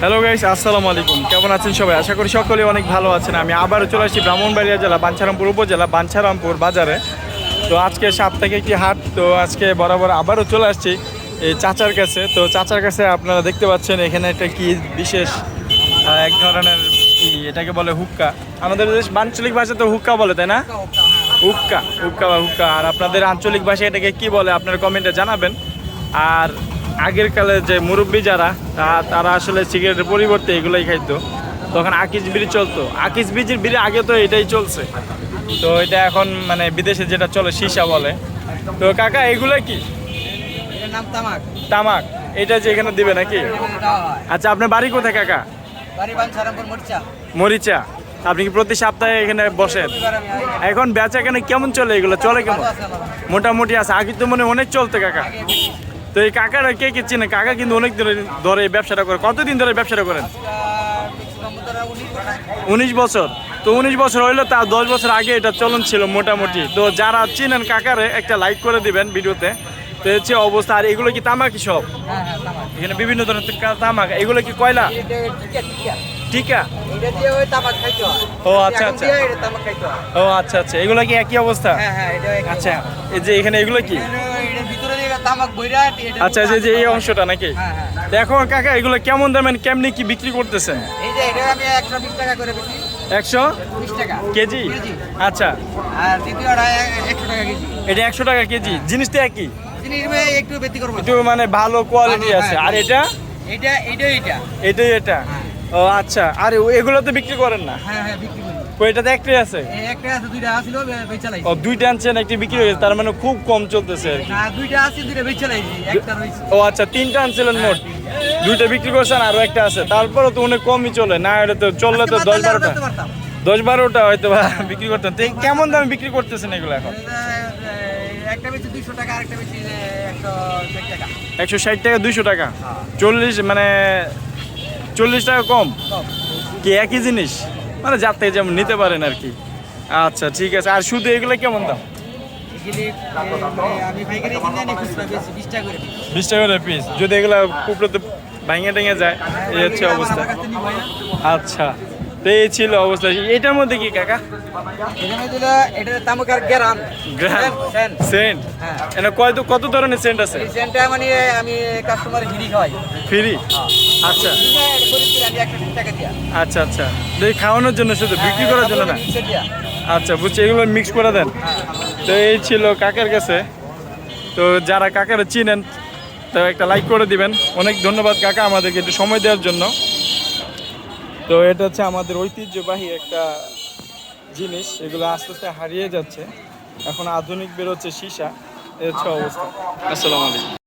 Hello guys আসসালামু আলাইকুম। কেমন আছেন সবাই? আশা করি সকলে অনেক ভালো আছেন। আমি আবারও চলে আসছি ব্রাহ্মণবাড়িয়া জেলা, বাঞ্ছারামপুর উপজেলা, বাঞ্ছারামপুর বাজারে। তো আজকে সাপ্তাহিক একটি হাট, তো আজকে বরাবর আবারও চলে আসছি এই চাচার কাছে। তো চাচার কাছে আপনারা দেখতে পাচ্ছেন, এখানে একটা কি বিশেষ এক ধরনের এটাকে বলে হুক্কা। আমাদের দেশ আঞ্চলিক ভাষাতে হুক্কা বলে, তাই না? হুক্কা হুক্কা বা হুক্কা। আর আপনাদের আঞ্চলিক ভাষায় এটাকে কি বলে, আপনারা কমেন্টে জানাবেন। আর আগের কালে যে মুরব্বী যারা তারা আসলে সিগারেটের পরিবর্তে এগুলোই খাইতো। তখন আকিস বিড়ি চলতো। আকিস বিড়ির বিড়ি আগে তো এটাই চলছে। তো এটা এখন মানে বিদেশে যেটা চলে সীসা বলে। তো কাকা এগুলো কি? নাম তামাক। তামাক। এটা যে এখানে দিবে নাকি? আচ্ছা আপনার বাড়ি কোথায় কাকা? মরিচা। আপনি কি প্রতি সপ্তাহে এখানে বসেন? এখন বেচা এখানে কেমন চলে এগুলো? চলে কেমন। মোটামুটি আছে। আগে তো মনে হয় অনেক চলতে কাকা। তো এই কাকারা কে কে চিনে? কাকা কিন্তু অনেক দিন ধরে এই ব্যবসাটা করে। কতদিন ধরে ব্যবসাটা করেন? উনিশ বছর। তো উনিশ বছর হইল তা দশ বছর আগে এটা চলন ছিল মোটামুটি। তো যারা চিনেন কাকারে একটা লাইক করে দিবেন ভিডিওতে। তো হচ্ছে অবস্থা আর এগুলো কি তামাকি সব। এখানে বিভিন্ন ধরনের তামাক। এগুলো কি কয়লা? টিকা। ও, আচ্ছা, আচ্ছা। ও আচ্ছা আচ্ছা। এগুলো কি একই অবস্থা? হ্যাঁ, হ্যাঁ। আচ্ছা। এই যে এখানে এগুলো কি? আচ্ছা যে- যে এই অংশটা নাকি? হ্যাঁ, হ্যাঁ। দেখো কাকা এগুলো কেমন দামেন কেমনি কি বিক্রি করতেছেন? একশো কেজি? আচ্ছা। এটা একশো টাকা কেজি। জিনিসটা একই? একটু মানে ভালো কোয়ালিটি আছে। হ্যাঁ, আর এটা? এটা এটা এটা। এটাই এটা। ও আচ্ছা। আর এগুলো তো বিক্রি করেন না? হ্যাঁ হ্যাঁ বিক্রি করি। তো একটাই আছে? একটা আছে দুইটা আসছিল বেচা লাইছি। ও দুইটা আনছেন একটি বিক্রি হয়ে গেছে তার মানে খুব কম চলতেছে আর কি। না দুইটা আছে দুইটা একটা রয়েছে। ও আচ্ছা তিনটা আনছিলেন মোট? দুইটা বিক্রি করছেন আরও একটা আছে। তারপরে তো অনেক কমই চলে না এটা তো চললে তো দশ বারোটা। দশ বারোটা হয়তো বিক্রি করতেন। তো কেমন দামে বিক্রি করতেছেন এগুলো এখন? একটা বেশি দুইশো টাকা আরেকটা বেশি একশো ষাট টাকা। একশো ষাট টাকা দুইশো টাকা। হ্যাঁ। চল্লিশ মানে চল্লিশ টাকা কম? কি একই জিনিস? মানে থেকে যেমন নিতে পারেন আর কি। আচ্ছা ঠিক আছে। আর শুধু এগুলো কেমন দাম? বেশি টাকা করে পিস যদি এগুলো কুপড়োতে ভাঙে টেঙে যায় এই হচ্ছে অবস্থা। না। আচ্ছা। তো এই ছিল অবস্থা। এটার মধ্যে কি কাকা? সেন্ট হ্যাঁ। এটা কত কত ধরনের সেন্ট আছে? এই সেন্টটা মানে আমি কাস্টমার হিরি খাওয়াই। ফ্রি আচ্ছা। আচ্ছা আচ্ছা। তো এই খাওয়ানোর জন্য শুধু বিক্রি করার জন্য না? আচ্ছা বুঝছি, এগুলো মিক্স করে দেন। তো এই ছিল কাকের কাছে। তো যারা কাকারা চিনেন, তো একটা লাইক করে দিবেন। অনেক ধন্যবাদ কাকা আমাদেরকে একটু সময় দেওয়ার জন্য। তো এটা হচ্ছে আমাদের ঐতিহ্যবাহী একটা জিনিস। এগুলো আস্তে আস্তে হারিয়ে যাচ্ছে। এখন আধুনিক বেরোচ্ছে সীসা। এ হচ্ছে অবস্থা। আসসালামু আলাইকুম।